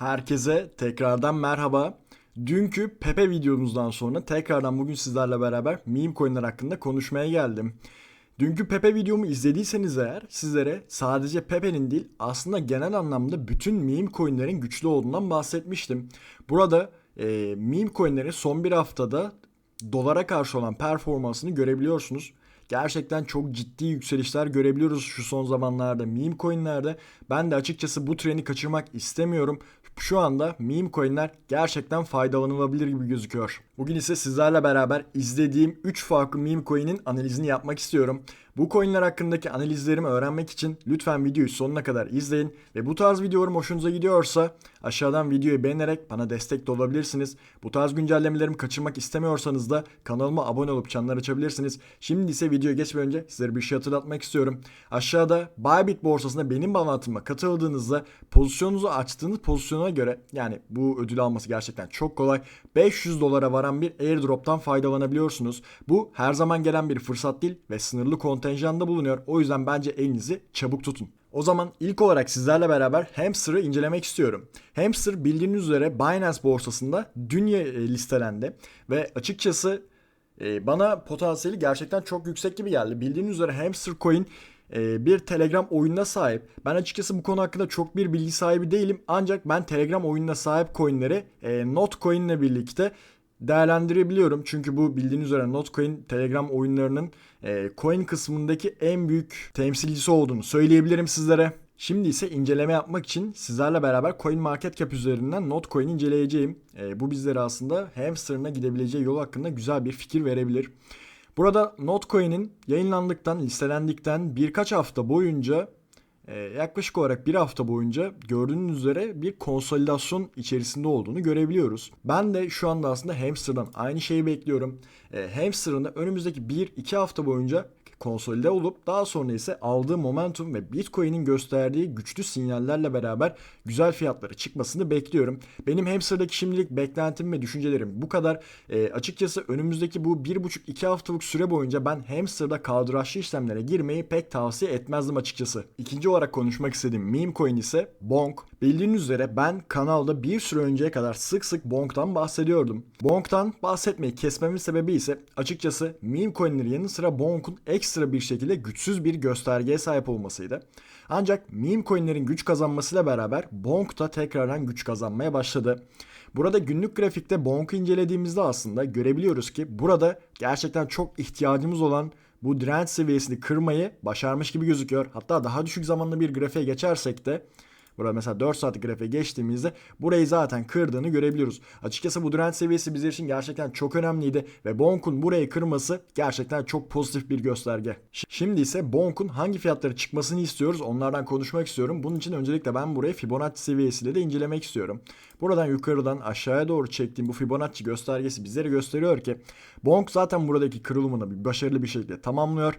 Herkese tekrardan merhaba. Dünkü Pepe videomuzdan sonra tekrardan bugün sizlerle beraber meme coinler hakkında konuşmaya geldim. Dünkü Pepe videomu izlediyseniz eğer sizlere sadece Pepe'nin değil aslında genel anlamda bütün meme coinlerin güçlü olduğundan bahsetmiştim. Burada e, meme coinlerin son bir haftada dolara karşı olan performansını görebiliyorsunuz. Gerçekten çok ciddi yükselişler görebiliyoruz şu son zamanlarda meme coinlerde. Ben de açıkçası bu treni kaçırmak istemiyorum. Şu anda meme coinler gerçekten faydalanılabilir gibi gözüküyor. Bugün ise sizlerle beraber izlediğim 3 farklı meme coin'in analizini yapmak istiyorum. Bu coinler hakkındaki analizlerimi öğrenmek için lütfen videoyu sonuna kadar izleyin ve bu tarz videolarım hoşunuza gidiyorsa aşağıdan videoyu beğenerek bana destek de olabilirsiniz. Bu tarz güncellemelerimi kaçırmak istemiyorsanız da kanalıma abone olup çanları açabilirsiniz. Şimdi ise videoya geçmeden önce sizlere bir şey hatırlatmak istiyorum. Aşağıda Bybit borsasında benim bağlantıma katıldığınızda pozisyonunuzu açtığınız pozisyona göre yani bu ödül alması gerçekten çok kolay. 500 dolara varan bir airdrop'tan faydalanabiliyorsunuz. Bu her zaman gelen bir fırsat değil ve sınırlı kontenjanda bulunuyor. O yüzden bence elinizi çabuk tutun. O zaman ilk olarak sizlerle beraber Hamster'ı incelemek istiyorum. Hamster bildiğiniz üzere Binance borsasında dün e, listelendi ve açıkçası e, bana potansiyeli gerçekten çok yüksek gibi geldi. Bildiğiniz üzere Hamster Coin e, bir Telegram oyununa sahip. Ben açıkçası bu konu hakkında çok bir bilgi sahibi değilim. Ancak ben Telegram oyununa sahip coinleri Notcoin ile birlikte değerlendirebiliyorum. Çünkü bu bildiğiniz üzere Notcoin Telegram oyunlarının e, coin kısmındaki en büyük temsilcisi olduğunu söyleyebilirim sizlere. Şimdi ise inceleme yapmak için sizlerle beraber CoinMarketCap üzerinden Notcoin inceleyeceğim. E, bu bizlere aslında hamsterına gidebileceği yol hakkında güzel bir fikir verebilir. Burada Notcoin'in yayınlandıktan, listelendikten birkaç hafta boyunca yaklaşık olarak bir hafta boyunca gördüğünüz üzere bir konsolidasyon içerisinde olduğunu görebiliyoruz. Ben de şu anda aslında Hamster'dan aynı şeyi bekliyorum. E, Hamster'ın da önümüzdeki 1-2 hafta boyunca konsolide olup daha sonra ise aldığı momentum ve Bitcoin'in gösterdiği güçlü sinyallerle beraber güzel fiyatları çıkmasını bekliyorum. Benim Hamster'daki şimdilik beklentim ve düşüncelerim bu kadar. E, açıkçası önümüzdeki bu 1,5-2 haftalık süre boyunca ben Hamster'da kaldıraçlı işlemlere girmeyi pek tavsiye etmezdim açıkçası. İkinci olarak konuşmak istediğim meme coin ise Bonk. Bildiğiniz üzere ben kanalda bir süre önceye kadar sık sık Bonk'tan bahsediyordum. Bonk'tan bahsetmeyi kesmemin sebebi ise açıkçası meme coin'lerin yanı sıra Bonk'un ekstra bir şekilde güçsüz bir göstergeye sahip olmasıydı. Ancak meme coin'lerin güç kazanmasıyla beraber Bonk da tekrardan güç kazanmaya başladı. Burada günlük grafikte Bonk'u incelediğimizde aslında görebiliyoruz ki burada gerçekten çok ihtiyacımız olan bu direnç seviyesini kırmayı başarmış gibi gözüküyor. Hatta daha düşük zamanlı bir grafiğe geçersek de Burada mesela 4 saat grafiğe geçtiğimizde burayı zaten kırdığını görebiliyoruz. Açıkçası bu direnç seviyesi bizler için gerçekten çok önemliydi ve Bonk'un burayı kırması gerçekten çok pozitif bir gösterge. Şimdi ise Bonk'un hangi fiyatları çıkmasını istiyoruz onlardan konuşmak istiyorum. Bunun için öncelikle ben burayı Fibonacci seviyesiyle de incelemek istiyorum. Buradan yukarıdan aşağıya doğru çektiğim bu Fibonacci göstergesi bizlere gösteriyor ki Bonk zaten buradaki kırılımını bir başarılı bir şekilde tamamlıyor.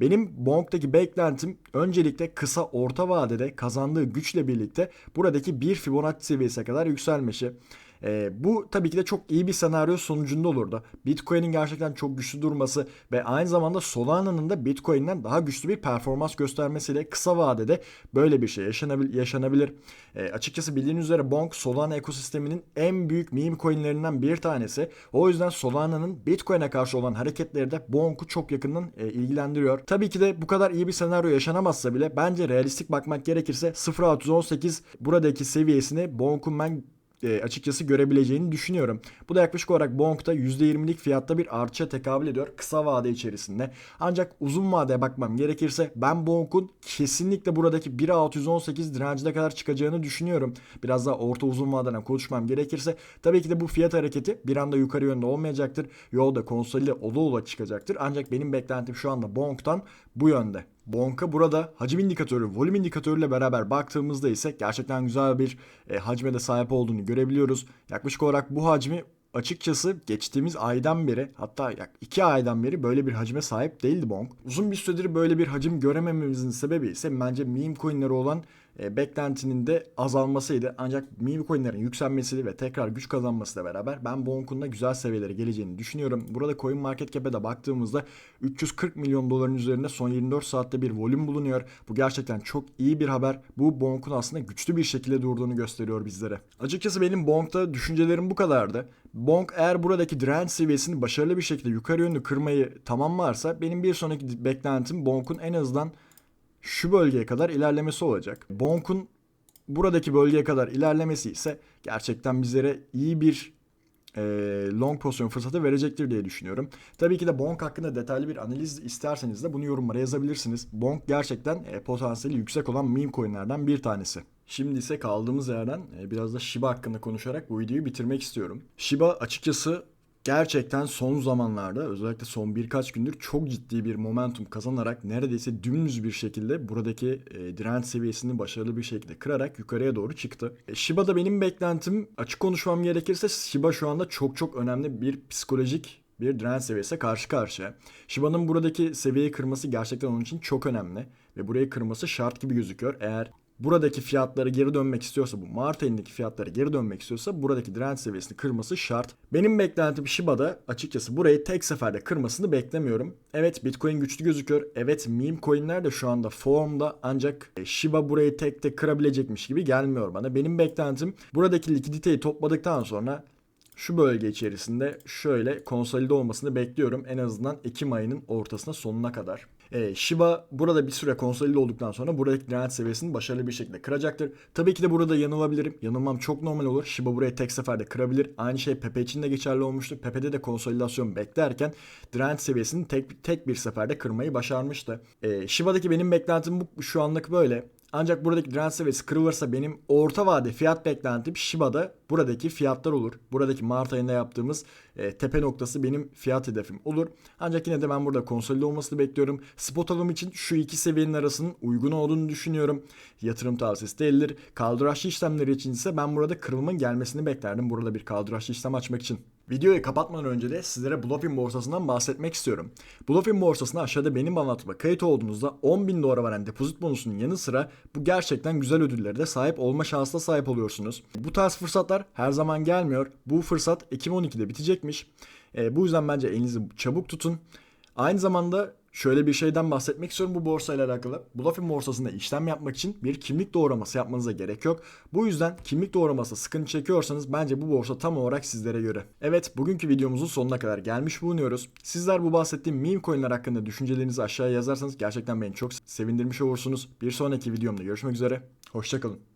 Benim Bonk'taki beklentim öncelikle kısa orta vadede kazandığı güçle birlikte buradaki bir Fibonacci seviyesine kadar yükselmesi. E, bu tabii ki de çok iyi bir senaryo sonucunda olurdu. Bitcoin'in gerçekten çok güçlü durması ve aynı zamanda Solana'nın da Bitcoin'den daha güçlü bir performans göstermesiyle kısa vadede böyle bir şey yaşanabil yaşanabilir. E, açıkçası bildiğiniz üzere Bonk Solana ekosisteminin en büyük meme coinlerinden bir tanesi. O yüzden Solana'nın Bitcoin'e karşı olan hareketleri de Bonk'u çok yakından e, ilgilendiriyor. Tabii ki de bu kadar iyi bir senaryo yaşanamazsa bile bence realistik bakmak gerekirse 0.618 buradaki seviyesini Bonk'un ben e, açıkçası görebileceğini düşünüyorum. Bu da yaklaşık olarak Bonk'ta %20'lik fiyatta bir artışa tekabül ediyor kısa vade içerisinde. Ancak uzun vadeye bakmam gerekirse ben Bonk'un kesinlikle buradaki 1.618 direncine kadar çıkacağını düşünüyorum. Biraz daha orta uzun vadeden konuşmam gerekirse tabii ki de bu fiyat hareketi bir anda yukarı yönde olmayacaktır. Yolda konsolide ola ola çıkacaktır. Ancak benim beklentim şu anda Bonk'tan bu yönde. Bonka burada hacim indikatörü, volüm indikatörüyle beraber baktığımızda ise gerçekten güzel bir e, hacme de sahip olduğunu görebiliyoruz. Yaklaşık olarak bu hacmi açıkçası geçtiğimiz aydan beri hatta 2 aydan beri böyle bir hacme sahip değildi Bonk. Uzun bir süredir böyle bir hacim göremememizin sebebi ise bence meme coinleri olan e, beklentinin de azalmasıydı. Ancak meme coinlerin yükselmesi ve tekrar güç kazanmasıyla beraber ben Bonk'un da güzel seviyelere geleceğini düşünüyorum. Burada Coin Market Cap'e de baktığımızda 340 milyon doların üzerinde son 24 saatte bir volüm bulunuyor. Bu gerçekten çok iyi bir haber. Bu Bonk'un aslında güçlü bir şekilde durduğunu gösteriyor bizlere. Açıkçası benim Bonk'ta düşüncelerim bu kadardı. Bonk eğer buradaki direnç seviyesini başarılı bir şekilde yukarı yönlü kırmayı tamamlarsa benim bir sonraki beklentim Bonk'un en azından şu bölgeye kadar ilerlemesi olacak. Bonk'un buradaki bölgeye kadar ilerlemesi ise gerçekten bizlere iyi bir e, long pozisyon fırsatı verecektir diye düşünüyorum. Tabii ki de Bonk hakkında detaylı bir analiz isterseniz de bunu yorumlara yazabilirsiniz. Bonk gerçekten e, potansiyeli yüksek olan meme coinlerden bir tanesi. Şimdi ise kaldığımız yerden e, biraz da Shiba hakkında konuşarak bu videoyu bitirmek istiyorum. Shiba açıkçası gerçekten son zamanlarda özellikle son birkaç gündür çok ciddi bir momentum kazanarak neredeyse dümdüz bir şekilde buradaki e, direnç seviyesini başarılı bir şekilde kırarak yukarıya doğru çıktı. E, Shiba'da benim beklentim açık konuşmam gerekirse Shiba şu anda çok çok önemli bir psikolojik bir direnç seviyesi karşı karşıya. Shiba'nın buradaki seviyeyi kırması gerçekten onun için çok önemli ve burayı kırması şart gibi gözüküyor. Eğer buradaki fiyatları geri dönmek istiyorsa bu Mart ayındaki fiyatları geri dönmek istiyorsa buradaki direnç seviyesini kırması şart. Benim beklentim Shiba'da açıkçası burayı tek seferde kırmasını beklemiyorum. Evet Bitcoin güçlü gözüküyor. Evet meme coinler de şu anda formda ancak e, Shiba burayı tek tek kırabilecekmiş gibi gelmiyor bana. Benim beklentim buradaki likiditeyi topladıktan sonra şu bölge içerisinde şöyle konsolide olmasını bekliyorum. En azından Ekim ayının ortasına sonuna kadar. E, Shiba burada bir süre konsolide olduktan sonra buradaki direnç seviyesini başarılı bir şekilde kıracaktır. Tabii ki de burada yanılabilirim. Yanılmam çok normal olur. Shiba burayı tek seferde kırabilir. Aynı şey Pepe için de geçerli olmuştu. Pepe'de de konsolidasyon beklerken direnç seviyesini tek tek bir seferde kırmayı başarmıştı. E, Shiba'daki benim beklentim bu şu anlık böyle. Ancak buradaki direnç seviyesi kırılırsa benim orta vade fiyat beklentim Shiba'da buradaki fiyatlar olur. Buradaki Mart ayında yaptığımız e, tepe noktası benim fiyat hedefim olur. Ancak yine de ben burada konsolide olmasını bekliyorum. Spot alım için şu iki seviyenin arasının uygun olduğunu düşünüyorum. Yatırım tavsiyesi değildir. Kaldıraçlı işlemleri için ise ben burada kırılmanın gelmesini beklerdim. Burada bir kaldıraçlı işlem açmak için. Videoyu kapatmadan önce de sizlere Bluffin borsasından bahsetmek istiyorum. Bluffin borsasına aşağıda benim anlatıma kayıt olduğunuzda 10.000 dolara veren depozit bonusunun yanı sıra bu gerçekten güzel ödüllere de sahip olma şansına sahip oluyorsunuz. Bu tarz fırsatlar her zaman gelmiyor. Bu fırsat Ekim 12'de bitecekmiş. E, bu yüzden bence elinizi çabuk tutun. Aynı zamanda şöyle bir şeyden bahsetmek istiyorum bu borsayla alakalı. Bluffin borsasında işlem yapmak için bir kimlik doğraması yapmanıza gerek yok. Bu yüzden kimlik doğraması sıkıntı çekiyorsanız bence bu borsa tam olarak sizlere göre. Evet bugünkü videomuzun sonuna kadar gelmiş bulunuyoruz. Sizler bu bahsettiğim meme coinler hakkında düşüncelerinizi aşağıya yazarsanız gerçekten beni çok sevindirmiş olursunuz. Bir sonraki videomda görüşmek üzere. Hoşçakalın.